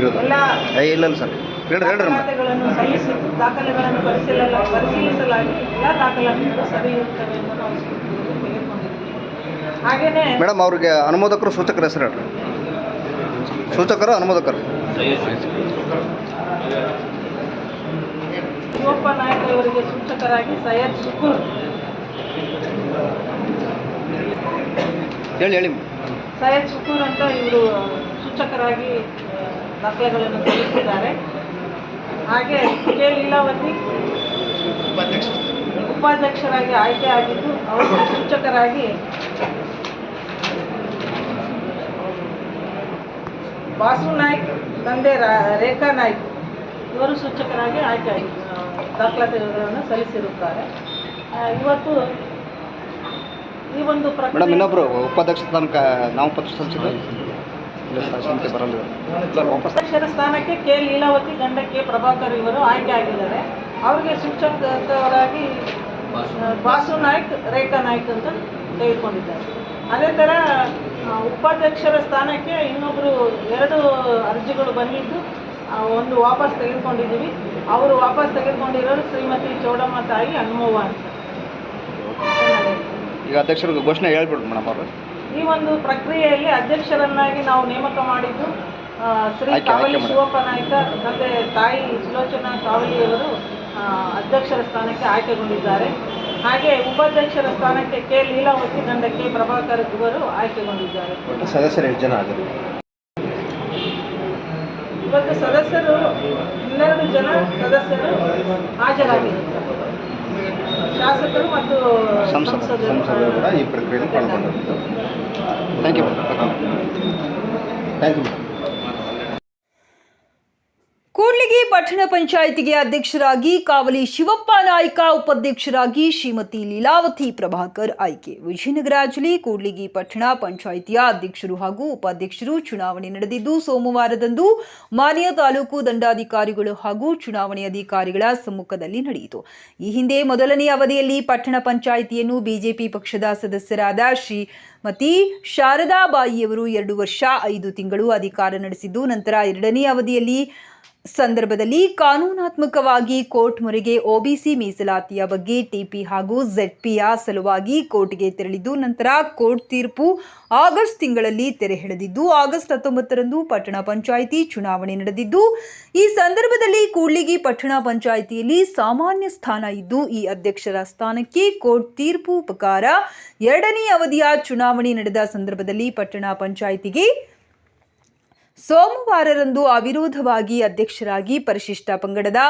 ಎಲ್ಲ ಇಲ್ಲ ಇಲ್ಲ ಸರ್. ಹೇಳ್ರಿ ಹೇಳ್ರಿ ದಾಖಲೆಗಳನ್ನು ಪರಿಶೀಲನ ಪರಿಶೀಲಿಸಲಾಗಿ ಎಲ್ಲ ದಾಖಲಾತಿಗಳು ಸರಿ ಇರುತ್ತವೆ ಎಂದು ನಾವು ತೆಗೆದುಕೊಂಡಿದ್ದೀವಿ ಹಾಗೆಯೇ ಮೇಡಮ್ ಅವ್ರಿಗೆ ಅನುಮೋದಕರು ಸೂಚಕರ ಹೆಸರು ಹೇಳ್ರಿ. ಸೂಚಕರು ಅನುಮೋದಕರು. ಶಿವಪ್ಪ ನಾಯಕ್ ಅವರಿಗೆ ಸೂಚಕರಾಗಿ ಸೈಯದ್ ಶುಕೂರ್. ಹೇಳಿ ಹೇಳಿ. ಸಯದ್ ಶುಕೂರ್ ಅಂತ ಇವರು ಸೂಚಕರಾಗಿ ದಾಖಲೆಗಳನ್ನು ಸಲ್ಲಿಸಿದ್ದಾರೆ. ಹಾಗೆ ಕೆ ಲೀಲಾವತಿ ಉಪಾಧ್ಯಕ್ಷರಾಗಿ ಆಯ್ಕೆ ಆಗಿದ್ದು ಅವರು ಸೂಚಕರಾಗಿ ಬಾಸು ನಾಯ್ಕ್ ತಂದೆ ರೇಖಾ ನಾಯ್ಕ್ ಇವರು ಸೂಚಕರಾಗಿ ಆಯ್ಕೆ ಆ, ದಾಖಲಾತಿಗಳನ್ನು ಸಲ್ಲಿಸಿರುತ್ತಾರೆ. ಇವತ್ತು ಈ ಒಂದು ಪ್ರಕರಣ ಇನ್ನೊಬ್ರು ಉಪಾಧ್ಯಕ್ಷ ತನಕ ನಾವು ಪತ್ರ ಅಧ್ಯಕ್ಷರ ಸ್ಥಾನಕ್ಕೆ ಕೆ. ಲೀಲಾವತಿ ಗಂಡ ಕೆ ಪ್ರಭಾಕರ್ ಇವರು ಆಯ್ಕೆ ಆಗಿದ್ದಾರೆ. ಅವರಿಗೆ ಶಿಕ್ಷಕರಾಗಿ ಬಾಸು ನಾಯ್ಕ್ ರೇಖಾ ನಾಯ್ಕ್ ಅಂತ ತೆಗೆದುಕೊಂಡಿದ್ದಾರೆ. ಅದೇ ಥರ ಉಪಾಧ್ಯಕ್ಷರ ಸ್ಥಾನಕ್ಕೆ ಇನ್ನೊಬ್ಬರು ಎರಡು ಅರ್ಜಿಗಳು ಬಂದಿದ್ದು ಒಂದು ವಾಪಸ್ ತೆಗೆದುಕೊಂಡಿದ್ದೀವಿ. ಅವರು ವಾಪಸ್ ತೆಗೆದುಕೊಂಡಿರೋರು ಶ್ರೀಮತಿ ಚೌಡಮ್ಮ ತಾಯಿ ಹನುಮವ್ವ ಅಂತ. ಈಗ ಅಧ್ಯಕ್ಷರಿಗೆ ಘೋಷಣೆ ಹೇಳ್ಬಿಡ್ರಿ ಮೇಡಮ್ ಅವರು. ಈ ಒಂದು ಪ್ರಕ್ರಿಯೆಯಲ್ಲಿ ಅಧ್ಯಕ್ಷರನ್ನಾಗಿ ನಾವು ನೇಮಕ ಮಾಡಿದ್ದು ಶ್ರೀ ಕಾವಲಿ ಶಿವಪ್ಪ ನಾಯ್ಕ ಮತ್ತೆ ತಾಯಿ ಸುಲೋಚನಾ ಕಾವಲಿಯವರು ಅಧ್ಯಕ್ಷರ ಸ್ಥಾನಕ್ಕೆ ಆಯ್ಕೆಗೊಂಡಿದ್ದಾರೆ. ಹಾಗೆ ಉಪಾಧ್ಯಕ್ಷರ ಸ್ಥಾನಕ್ಕೆ ಕೆ. ಲೀಲಾವತಿ ಗಂಡ ಕೆ. ಪ್ರಭಾಕರ್ ಇವರು ಆಯ್ಕೆಗೊಂಡಿದ್ದಾರೆ. ಸದಸ್ಯರು ಎಷ್ಟು ಜನ ಇವತ್ತು ಸದಸ್ಯರು ಹನ್ನೆರಡು ಜನ ಸದಸ್ಯರು ಹಾಜರಾಗಿರುತ್ತಾರೆ ಶಾಸಕರು ಮತ್ತು ಸಂಸದರು ಕೂಡ ಈ ಪ್ರಕ್ರಿಯೆಯಲ್ಲಿ ಪಾಲ್ಗೊಂಡಿದ್ದು thank you madam thank you madam Kudligi ಪಟ್ಟಣ ಪಂಚಾಯಿತಿಗೆ ಅಧ್ಯಕ್ಷರಾಗಿ ಕಾವಲಿ ಶಿವಪ್ಪ ನಾಯ್ಕ, ಉಪಾಧ್ಯಕ್ಷರಾಗಿ ಶ್ರೀಮತಿ ಲೀಲಾವತಿ ಪ್ರಭಾಕರ್ ಆಯ್ಕೆ. ವಿಜಯನಗರ ಜಿಲ್ಲೆ ಕೂಡ್ಲಿಗಿ ಪಟ್ಟಣ ಪಂಚಾಯಿತಿಯ ಅಧ್ಯಕ್ಷರು ಹಾಗೂ ಉಪಾಧ್ಯಕ್ಷರು ಚುನಾವಣೆ ನಡೆದಿದ್ದು, ಸೋಮವಾರದಂದು ಮಾನ್ಯ ತಾಲೂಕು ದಂಡಾಧಿಕಾರಿಗಳು ಹಾಗೂ ಚುನಾವಣೆ ಅಧಿಕಾರಿಗಳ ಸಮ್ಮುಖದಲ್ಲಿ ನಡೆಯಿತು. ಈ ಹಿಂದೆ ಮೊದಲನೇ ಅವಧಿಯಲ್ಲಿ ಪಟ್ಟಣ ಪಂಚಾಯಿತಿಯನ್ನು ಬಿಜೆಪಿ ಪಕ್ಷದ ಸದಸ್ಯರಾದ ಶ್ರೀಮತಿ ಶಾರದಾಬಾಯಿಯವರು ಎರಡು ವರ್ಷ ಐದು ತಿಂಗಳು ಅಧಿಕಾರ ನಡೆಸಿದ್ದು, ನಂತರ ಎರಡನೇ ಅವಧಿಯಲ್ಲಿ ಸಂದರ್ಭದಲ್ಲಿ ಕಾನೂನಾತ್ಮಕವಾಗಿ ಕೋರ್ಟ್ ಮೊರೆಗೆ ಒಬಿಸಿ ಮೀಸಲಾತಿಯ ಬಗ್ಗೆ ಟಿಪಿ ಹಾಗೂ ಝೆಡ್ಪಿಯ ಸಲುವಾಗಿ ಕೋರ್ಟ್ಗೆ ತೆರಳಿದ್ದು, ನಂತರ ಕೋರ್ಟ್ ತೀರ್ಪು ಆಗಸ್ಟ್ ತಿಂಗಳಲ್ಲಿ ತೆರೆ ಹಿಡಿದಿದ್ದು, ಆಗಸ್ಟ್ ಹತ್ತೊಂಬತ್ತರಂದು ಪಟ್ಟಣ ಪಂಚಾಯಿತಿ ಚುನಾವಣೆ ನಡೆದಿದ್ದು, ಈ ಸಂದರ್ಭದಲ್ಲಿ ಕೂಡ್ಲಿಗಿ ಪಟ್ಟಣ ಪಂಚಾಯಿತಿಯಲ್ಲಿ ಸಾಮಾನ್ಯ ಸ್ಥಾನ ಇದ್ದು, ಈ ಅಧ್ಯಕ್ಷರ ಸ್ಥಾನಕ್ಕೆ ಕೋರ್ಟ್ ತೀರ್ಪು ಪ್ರಕಾರ ಎರಡನೇ ಅವಧಿಯ ಚುನಾವಣೆ ನಡೆದ ಸಂದರ್ಭದಲ್ಲಿ ಪಟ್ಟಣ ಪಂಚಾಯಿತಿಗೆ ಸೋಮವಾರರಂದು ಅವಿರೋಧವಾಗಿ ಅಧ್ಯಕ್ಷರಾಗಿ ಪರಿಶಿಷ್ಟ ಪಂಗಡದ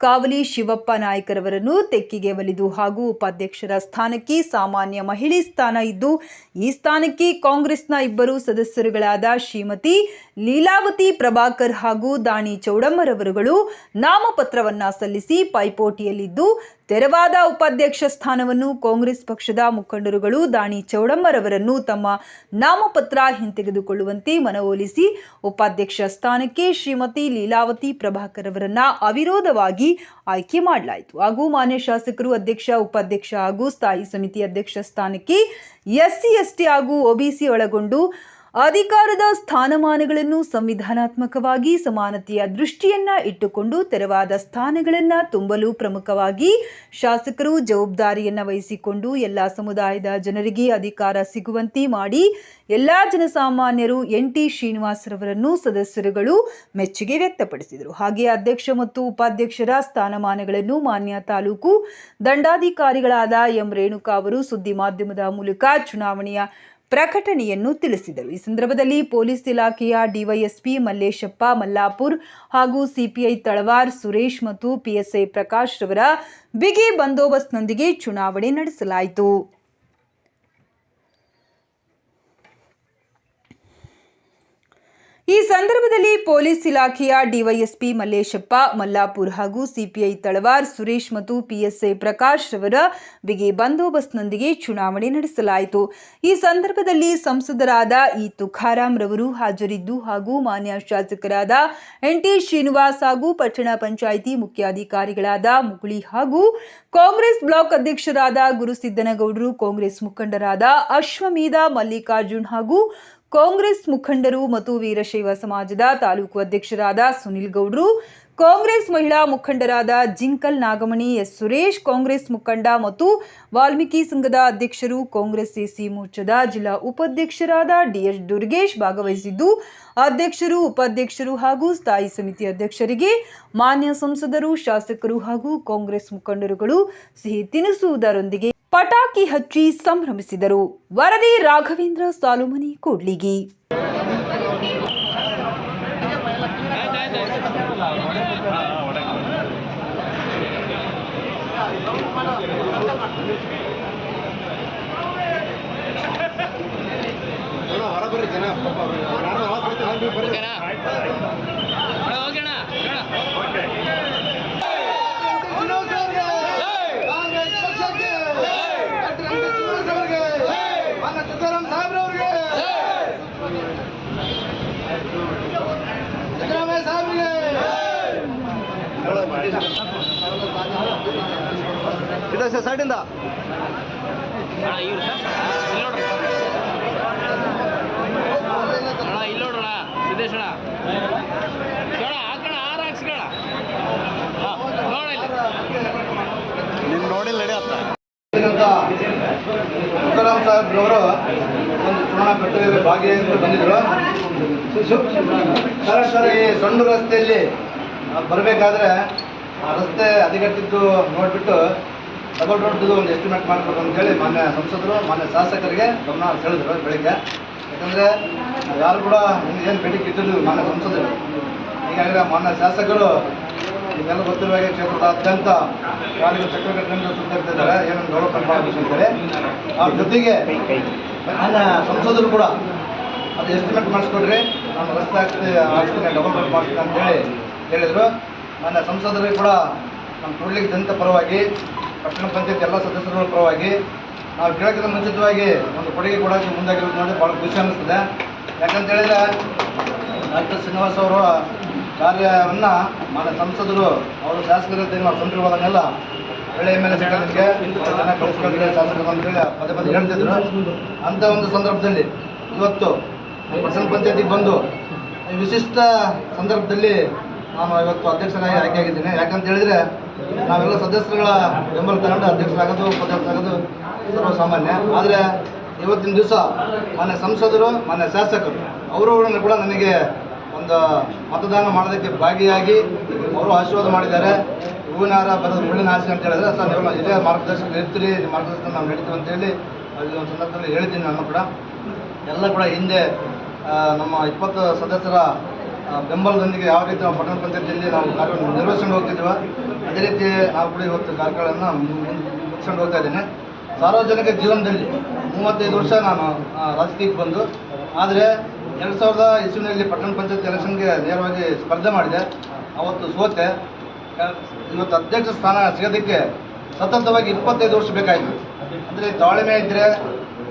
ಕಾವಲಿ ಶಿವಪ್ಪ ನಾಯಕರವರನ್ನು ತೆಕ್ಕಿಗೆ ಒಲಿದು ಹಾಗೂ ಉಪಾಧ್ಯಕ್ಷರ ಸ್ಥಾನಕ್ಕೆ ಸಾಮಾನ್ಯ ಮಹಿಳೆ ಸ್ಥಾನ ಇದ್ದು, ಈ ಸ್ಥಾನಕ್ಕೆ ಕಾಂಗ್ರೆಸ್ನ ಇಬ್ಬರು ಸದಸ್ಯರುಗಳಾದ ಶ್ರೀಮತಿ ಲೀಲಾವತಿ ಪ್ರಭಾಕರ್ ಹಾಗೂ ದಾಣಿ ಚೌಡಮ್ಮರವರುಗಳು ನಾಮಪತ್ರವನ್ನ ಸಲ್ಲಿಸಿ ಪೈಪೋಟಿಯಲ್ಲಿದ್ದು ತೆರವಾದ ಉಪಾಧ್ಯಕ್ಷ ಸ್ಥಾನವನ್ನು ಕಾಂಗ್ರೆಸ್ ಪಕ್ಷದ ಮುಖಂಡರುಗಳು ದಾಣಿ ಚೌಡಮ್ಮರವರನ್ನು ತಮ್ಮ ನಾಮಪತ್ರ ಹಿಂತೆಗೆದುಕೊಳ್ಳುವಂತೆ ಮನವೊಲಿಸಿ ಉಪಾಧ್ಯಕ್ಷ ಸ್ಥಾನಕ್ಕೆ ಶ್ರೀಮತಿ ಲೀಲಾವತಿ ಪ್ರಭಾಕರ್ ಅವರನ್ನ ಅವಿರೋಧವಾಗಿ ಆಯ್ಕೆ ಮಾಡಲಾಯಿತು. ಹಾಗೂ ಮಾನ್ಯ ಶಾಸಕರು, ಅಧ್ಯಕ್ಷ, ಉಪಾಧ್ಯಕ್ಷ ಹಾಗೂ ಸ್ಥಾಯಿ ಸಮಿತಿ ಅಧ್ಯಕ್ಷ ಸ್ಥಾನಕ್ಕೆ ಎಸ್ಸಿ, ಎಸ್ಟಿ ಹಾಗೂ ಒಬಿಸಿ ಒಳಗೊಂಡು ಅಧಿಕಾರದ ಸ್ಥಾನಮಾನಗಳನ್ನು ಸಂವಿಧಾನಾತ್ಮಕವಾಗಿ ಸಮಾನತೆಯ ದೃಷ್ಟಿಯನ್ನ ಇಟ್ಟುಕೊಂಡು ತೆರವಾದ ಸ್ಥಾನಗಳನ್ನ ತುಂಬಲು ಪ್ರಮುಖವಾಗಿ ಶಾಸಕರು ಜವಾಬ್ದಾರಿಯನ್ನ ವಹಿಸಿಕೊಂಡು ಎಲ್ಲ ಸಮುದಾಯದ ಜನರಿಗೆ ಅಧಿಕಾರ ಸಿಗುವಂತೆ ಮಾಡಿ ಎಲ್ಲ ಜನಸಾಮಾನ್ಯರು ಎನ್ ಟಿ ಶ್ರೀನಿವಾಸರವರನ್ನು ಸದಸ್ಯರುಗಳು ಮೆಚ್ಚುಗೆ ವ್ಯಕ್ತಪಡಿಸಿದರು. ಹಾಗೆ ಅಧ್ಯಕ್ಷ ಮತ್ತು ಉಪಾಧ್ಯಕ್ಷರ ಸ್ಥಾನಮಾನಗಳನ್ನು ಮಾನ್ಯ ತಾಲೂಕು ದಂಡಾಧಿಕಾರಿಗಳಾದ ಎಂ ರೇಣುಕಾ ಅವರು ಸುದ್ದಿ ಮಾಧ್ಯಮದ ಮೂಲಕ ಚುನಾವಣೆಯ ಪ್ರಕಟಣೆಯನ್ನು ತಿಳಿಸಿದರು. ಈ ಸಂದರ್ಭದಲ್ಲಿ ಪೊಲೀಸ್ ಇಲಾಖೆಯ ಡಿವೈಎಸ್ಪಿ ಮಲ್ಲೇಶಪ್ಪ ಮಲ್ಲಾಪುರ್ ಹಾಗೂ ಸಿಪಿಐ ತಳವಾರ್ ಸುರೇಶ್ ಮತ್ತು ಪಿಎಸ್ಐ ಪ್ರಕಾಶ್ ರವರ ಬಿಗಿ ಬಂದೋಬಸ್ತ್ನೊಂದಿಗೆ ಚುನಾವಣೆ ನಡೆಸಲಾಯಿತು. ಈ ಸಂದರ್ಭದಲ್ಲಿ ಪೊಲೀಸ್ ಇಲಾಖೆಯ ಡಿವೈಎಸ್ಪಿ ಮಲ್ಲೇಶಪ್ಪ, ಮಲ್ಲಾಪುರ್ ಹಾಗೂ ಸಿಪಿಐ ತಳವಾರ್ ಸುರೇಶ್ ಮತ್ತು ಪಿಎಸ್ಐ ಪ್ರಕಾಶ್ ರವರ ಬಿಗಿ ಬಂದೋಬಸ್ತ್ನೊಂದಿಗೆ ಚುನಾವಣೆ ನಡೆಸಲಾಯಿತು. ಈ ಸಂದರ್ಭದಲ್ಲಿ ಸಂಸದರಾದ ಇ ತುಕಾರಾಂ ರವರು ಹಾಜರಿದ್ದು ಹಾಗೂ ಮಾನ್ಯ ಶಾಸಕರಾದ ಎನ್ ಟಿ ಶ್ರೀನಿವಾಸ್ ಹಾಗೂ ಪಟ್ಟಣ ಪಂಚಾಯಿತಿ ಮುಖ್ಯಾಧಿಕಾರಿಗಳಾದ ಮುಗುಳಿ ಹಾಗೂ ಕಾಂಗ್ರೆಸ್ ಬ್ಲಾಕ್ ಅಧ್ಯಕ್ಷರಾದ ಗುರುಸಿದ್ದನಗೌಡರು, ಕಾಂಗ್ರೆಸ್ ಮುಖಂಡರಾದ ಅಶ್ವಮೇಧ ಮಲ್ಲಿಕಾರ್ಜುನ್ ಹಾಗೂ ಕಾಂಗ್ರೆಸ್ ಮುಖಂಡರು ಮತ್ತು ವೀರಶೈವ ಸಮಾಜದ ತಾಲೂಕು ಅಧ್ಯಕ್ಷರಾದ ಸುನಿಲ್ ಗೌಡ್ರು, ಕಾಂಗ್ರೆಸ್ ಮಹಿಳಾ ಮುಖಂಡರಾದ ಜಿಂಕಲ್ ನಾಗಮಣಿ, ಎಸ್ ಸುರೇಶ್, ಕಾಂಗ್ರೆಸ್ ಮುಖಂಡ ಮತ್ತು ವಾಲ್ಮೀಕಿ ಸಂಘದ ಅಧ್ಯಕ್ಷರು, ಕಾಂಗ್ರೆಸ್ ಎಸಿ ಮೋರ್ಚಾದ ಜಿಲ್ಲಾ ಉಪಾಧ್ಯಕ್ಷರಾದ ಡಿಎಸ್ ದುರ್ಗೇಶ್ ಭಾಗವಹಿಸಿದ್ದು, ಅಧ್ಯಕ್ಷರು, ಉಪಾಧ್ಯಕ್ಷರು ಹಾಗೂ ಸ್ಥಾಯಿ ಸಮಿತಿ ಅಧ್ಯಕ್ಷರಿಗೆ, ಮಾನ್ಯ ಸಂಸದರು, ಶಾಸಕರು ಹಾಗೂ ಕಾಂಗ್ರೆಸ್ ಮುಖಂಡರುಗಳು ಸಿಹಿ ತಿನಿಸುವುದರೊಂದಿಗೆ ಪಟಾಕಿ ಹಚ್ಚಿ ಸಂಭ್ರಮಿಸಿದರು. ವರದಿ ರಾಘವೇಂದ್ರ ಸಾಲುಮನಿ ಕೂಡ್ಲಿಗಿ. ಜನ ಪಾಪ ಅವ್ರು ಯಾರೋ ಅವಾಜ್ ಬರ್ತಾರೆ, ನೀವು ಬರ್ರಿ. ಕಾಂಗ್ರೆಸ್ ಪಕ್ಷಕ್ಕೆ ಡಾಕ್ಟರ್ ಎಂ. ಕೆ. ಶ್ರೀನಿವಾಸ್ ಅವರಿಗೆ ಮಾನ್ಯ ತುಕಾರಾಮ್ ಸಾಹೇಬ್ರವ್ರಿಗೆ ಸಿದ್ದರಾಮಯ್ಯ ಸಾಹೇಬ್ರಿಗೆ ಇದೆ? ಸರ್ ಸೈಡಿಂದ ಅಣ್ಣ ಇಲ್ಲಿ ನೋಡ್ರಣ ಸಿದ್ದೇಶ್ ಅಣ್ಣ. ಕೇಳ ಹಾಕಣ ಆರು ಹಾಕ್ಸ್ಕೊಳ ನೋಡಿಲ್ಲ ನೀನು ನೋಡಿಲ್ಲ ನಡಿ ಅತ್ತ. ತುಕಾರಾಮ್ ಸಾಹೇಬ್ರವರು ಒಂದು ಚುನಾವಣಾ ಪ್ರಕ್ರಿಯೆಯಲ್ಲಿ ಭಾಗಿಯಾಗಿ ಬಂದಿದ್ರು ಸರ್ ಸರ್ ಈ ಸಣ್ಣ ರಸ್ತೆಯಲ್ಲಿ ಬರಬೇಕಾದ್ರೆ ಆ ರಸ್ತೆ ಹದಗೆಟ್ಟಿದ್ದು ನೋಡಿಬಿಟ್ಟು ಡಬಲ್ ರೋಡ್ದು ಒಂದು ಎಸ್ಟಿಮೇಟ್ ಮಾಡಬೇಕು ಅಂತೇಳಿ ಮಾನ್ಯ ಸಂಸದರು, ಮಾನ್ಯ ಶಾಸಕರಿಗೆ ಗಮನ ಸೆಳೆದ್ರು ಬೆಳಿಗ್ಗೆ. ಯಾಕಂದರೆ ಯಾರು ಕೂಡ ಏನು ಬೇಡಿಕೆ ಇಟ್ಟಿದ್ರು ಮಾನ್ಯ ಸಂಸದರು. ಹೀಗಾಗಿ ಮಾನ್ಯ ಶಾಸಕರು ಇದೆಲ್ಲ ಗೊತ್ತಿರುವ ಹಾಗೆ ಕ್ಷೇತ್ರದಾದ್ಯಂತ ಗಾಡಿಗಳು ಚಕ್ರ ಕಟ್ಕೊಂಡು ಸುತ್ತಿರ್ತಿದ್ದಾರೆ ಏನೇನು ಡೆವಲಪ್ಮೆಂಟ್ ಮಾಡಬೇಕು ಅಂತೇಳಿ ಅವ್ರ ಜೊತೆಗೆ ಮಾನ್ಯ ಸಂಸದರು ಕೂಡ ಅದು ಎಸ್ಟಿಮೇಟ್ ಮಾಡಿಸ್ಕೊಡ್ರಿ. ನಾನು ರಸ್ತೆ ಹಾಕ್ತೀನಿ ಹಾಕ್ತೀನಿ ರೋಡ್ ಮಾಡ್ತೀನಿ ಅಂತೇಳಿ ಹೇಳಿದರು. ಮಾನ್ಯ ಸಂಸದರು ಕೂಡ ನಮ್ಮ ಕೂಡ್ಲಿಕ್ಕೆ ಜನತೆ ಪರವಾಗಿ, ಪಟ್ಟಣ ಪಂಚಾಯತ್ ಎಲ್ಲ ಸದಸ್ಯರುಗಳ ಪರವಾಗಿ, ನಾವು ಕೇಳೋಕ್ಕಿಂತ ಮುಂಚಿತವಾಗಿ ಒಂದು ಕೊಡುಗೆ ಕೂಡ ಮುಂದಾಗಿರೋದು ನೋಡಿ ಭಾಳ ಖುಷಿ ಅನ್ನಿಸ್ತದೆ. ಯಾಕಂತ ಹೇಳಿದ್ರೆ ಡಾಕ್ಟರ್ ಶ್ರೀನಿವಾಸ್ ಅವರ ಕಾರ್ಯವನ್ನು ಮಾನ್ಯ ಸಂಸದರು, ಅವರು ಶಾಸಕರ ನಾವು ಸಂದರ್ಭದನ್ನೆಲ್ಲ ಹೋದಾಗೆಲ್ಲ ಮೇಲೆ ನಿಮಗೆ ಜನ ಕಳಿಸ್ಕೊಳ್ತಾರೆ ಶಾಸಕರು ಅಂತೇಳಿ ಪದೇ ಪದೇ ಹೇಳ್ತಿದ್ರು. ಅಂಥ ಒಂದು ಸಂದರ್ಭದಲ್ಲಿ ಇವತ್ತು ಪಟ್ಟಣ ಪಂಚಾಯತಿಗೆ ಬಂದು ವಿಶಿಷ್ಟ ಸಂದರ್ಭದಲ್ಲಿ ನಾನು ಇವತ್ತು ಅಧ್ಯಕ್ಷರಾಗಿ ಆಯ್ಕೆಯಾಗಿದ್ದೀನಿ ಯಾಕಂತ ಹೇಳಿದ್ರೆ ನಾವೆಲ್ಲ ಸದಸ್ಯರುಗಳ ಬೆಂಬಲ ತಗೊಂಡು ಅಧ್ಯಕ್ಷರಾಗೋದು, ಉಪಾಧ್ಯಕ್ಷರಾಗೋದು ಸರ್ವಸಾಮಾನ್ಯ. ಆದರೆ ಇವತ್ತಿನ ದಿವಸ ಮಾನ್ಯ ಸಂಸದರು, ಮಾನ್ಯ ಶಾಸಕರು ಅವರು ಕೂಡ ನನಗೆ ಒಂದು ಮತದಾನ ಮಾಡೋದಕ್ಕೆ ಭಾಗಿಯಾಗಿ ಅವರು ಆಶೀರ್ವಾದ ಮಾಡಿದ್ದಾರೆ. ಹೂವಿನಾರ ಬರೋದು ಮುಳ್ಳಿನ ಆಸೆ ಅಂತ ಹೇಳಿದ್ರೆ ಸರ್, ನೀವು ಇದೇ ಮಾರ್ಗದರ್ಶನ ಇರ್ತೀರಿ ಮಾರ್ಗದರ್ಶನ ನಾವು ನಡೀತೀವಿ ಅಂತೇಳಿ ಅಲ್ಲಿ ಒಂದು ಸಂದರ್ಭದಲ್ಲಿ ಹೇಳಿದ್ದೀನಿ ನಾನು ಕೂಡ. ಎಲ್ಲ ಕೂಡ ಹಿಂದೆ ನಮ್ಮ ಇಪ್ಪತ್ತು ಸದಸ್ಯರ ಬೆಂಬಲದೊಂದಿಗೆ ಯಾವ ರೀತಿ ನಾವು ಪಟ್ಟಣ ಪಂಚಾಯತಿಯಲ್ಲಿ ನಾವು ಕಾರ್ಯ ನಿರ್ವಹಿಸ್ಕೊಂಡು ಹೋಗ್ತಿದ್ದೇವೆ, ಅದೇ ರೀತಿ ನಾವು ಕೂಡ ಇವತ್ತು ಕಾರ್ಯಗಳನ್ನು ಮುಗಿಸ್ಕೊಂಡು ಹೋಗ್ತಾ ಇದ್ದೇನೆ. ಸಾರ್ವಜನಿಕ ಜೀವನದಲ್ಲಿ ಮೂವತ್ತೈದು ವರ್ಷ ನಾನು ರಾಜಕೀಯಕ್ಕೆ ಬಂದು, ಆದರೆ ಎರಡು ಸಾವಿರದ ಇಸ್ವಿನಲ್ಲಿ ಪಟ್ಟಣ ಪಂಚಾಯತ್ ಎಲೆಕ್ಷನ್ಗೆ ನೇರವಾಗಿ ಸ್ಪರ್ಧೆ ಮಾಡಿದೆ. ಅವತ್ತು ಸೋತೆ ಇವತ್ತು ಅಧ್ಯಕ್ಷ ಸ್ಥಾನ ಸಿಗೋದಕ್ಕೆ ಸತತವಾಗಿ ಇಪ್ಪತ್ತೈದು ವರ್ಷ ಬೇಕಾಯಿತು. ಅಂದರೆ ತಾಳ್ಮೆ ಇದ್ದರೆ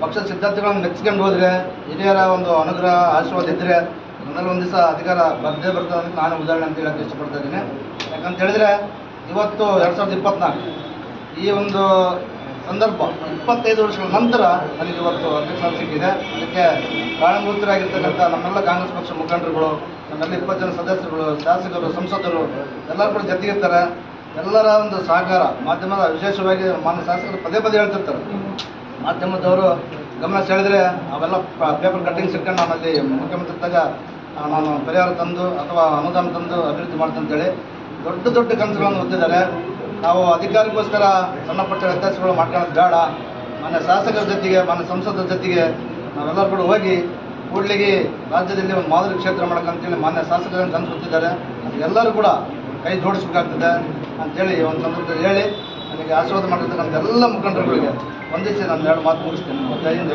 ಪಕ್ಷ ಸಿದ್ಧಾಂತಗಳನ್ನು ಮೆಚ್ಕೊಂಡು ಹೋದರೆ, ಹಿರಿಯರ ಒಂದು ಅನುಗ್ರಹ, ಆಶೀರ್ವಾದ ಇದ್ದರೆ ಒಂದಲ್ಲ ಒಂದು ದಿವಸ ಅಧಿಕಾರ ಬರ್ದೇ ಬರ್ತದೆ ಅಂತ ನಾನು ಉದಾಹರಣೆ ಅಂತ ಹೇಳಕ್ಕೆ ಇಷ್ಟಪಡ್ತಾ ಇದ್ದೀನಿ. ಯಾಕಂತ ಹೇಳಿದ್ರೆ ಇವತ್ತು ಎರಡು ಸಾವಿರದ ಇಪ್ಪತ್ನಾಲ್ಕು ಈ ಒಂದು ಸಂದರ್ಭ ಇಪ್ಪತ್ತೈದು ವರ್ಷಗಳ ನಂತರ ನನಗೆ ಇವತ್ತು ಅಧ್ಯಕ್ಷ ಸಿಕ್ಕಿದೆ ಅದಕ್ಕೆ ಕಾರಣಭೂತರಾಗಿರ್ತಕ್ಕಂಥ ನಮ್ಮೆಲ್ಲ ಕಾಂಗ್ರೆಸ್ ಪಕ್ಷ ಮುಖಂಡರುಗಳು, ನಮ್ಮೆಲ್ಲ ಇಪ್ಪತ್ತು ಜನ ಸದಸ್ಯರುಗಳು, ಶಾಸಕರು, ಸಂಸದರು, ಎಲ್ಲರೂ ಕೂಡ ಜೊತೆಗಿರ್ತಾರೆ. ಎಲ್ಲರ ಒಂದು ಸಹಕಾರ ಮಾಧ್ಯಮದ ವಿಶೇಷವಾಗಿ ಮಾನ್ಯ ಶಾಸಕರು ಪದೇ ಪದೇ ಹೇಳ್ತಿರ್ತಾರೆ. ಮಾಧ್ಯಮದವರು ಗಮನ ಸೆಳೆದ್ರೆ ಅವೆಲ್ಲ ಪೇಪರ್ ಕಟ್ಟಿಂಗ್ ಸಿಕ್ಕಂಡು ನಮ್ಮಲ್ಲಿ ಮುಖ್ಯಮಂತ್ರಿ ತಗ ನಾನು ಪರಿಹಾರ ತಂದು ಅಥವಾ ಅನುದಾನ ತಂದು ಅಭಿವೃದ್ಧಿ ಮಾಡ್ತೀನಿ ಅಂತೇಳಿ ದೊಡ್ಡ ದೊಡ್ಡ ಕನಸುಗಳನ್ನು ಹೊತ್ತಿದ್ದಾರೆ. ನಾವು ಅಧಿಕಾರಕ್ಕೋಸ್ಕರ ಸಣ್ಣಪುಟ್ಟ ವ್ಯತ್ಯಾಸಗಳು ಮಾಡ್ಕೊಳ್ಳೋದು ಬೇಡ. ಮಾನ್ಯ ಶಾಸಕರ ಜೊತೆಗೆ, ಮಾನ್ಯ ಸಂಸದರ ಜೊತೆಗೆ ನಾವೆಲ್ಲರೂ ಕೂಡ ಹೋಗಿ ಕೂಡ್ಲಿಗೆ ರಾಜ್ಯದಲ್ಲಿ ಒಂದು ಮಾದರಿ ಕ್ಷೇತ್ರ ಮಾಡೋಕ್ಕಂತೇಳಿ ಮಾನ್ಯ ಶಾಸಕರನ್ನು ಕನಸು ಎಲ್ಲರೂ ಕೂಡ ಕೈ ಜೋಡಿಸ್ಬೇಕಾಗ್ತದೆ ಅಂತೇಳಿ ಒಂದು ಸಂದರ್ಭದಲ್ಲಿ ಹೇಳಿ ನನಗೆ ಆಶೀರ್ವಾದ ಮಾಡಿರ್ತಕ್ಕಂಥ ಎಲ್ಲ ಮುಖಂಡರುಗಳಿಗೆ ವಂದಿಸಿ ನಾನು ಎರಡು ಮಾತು ಮುಗಿಸ್ತೇನೆ. ಜೈ ಹಿಂದ್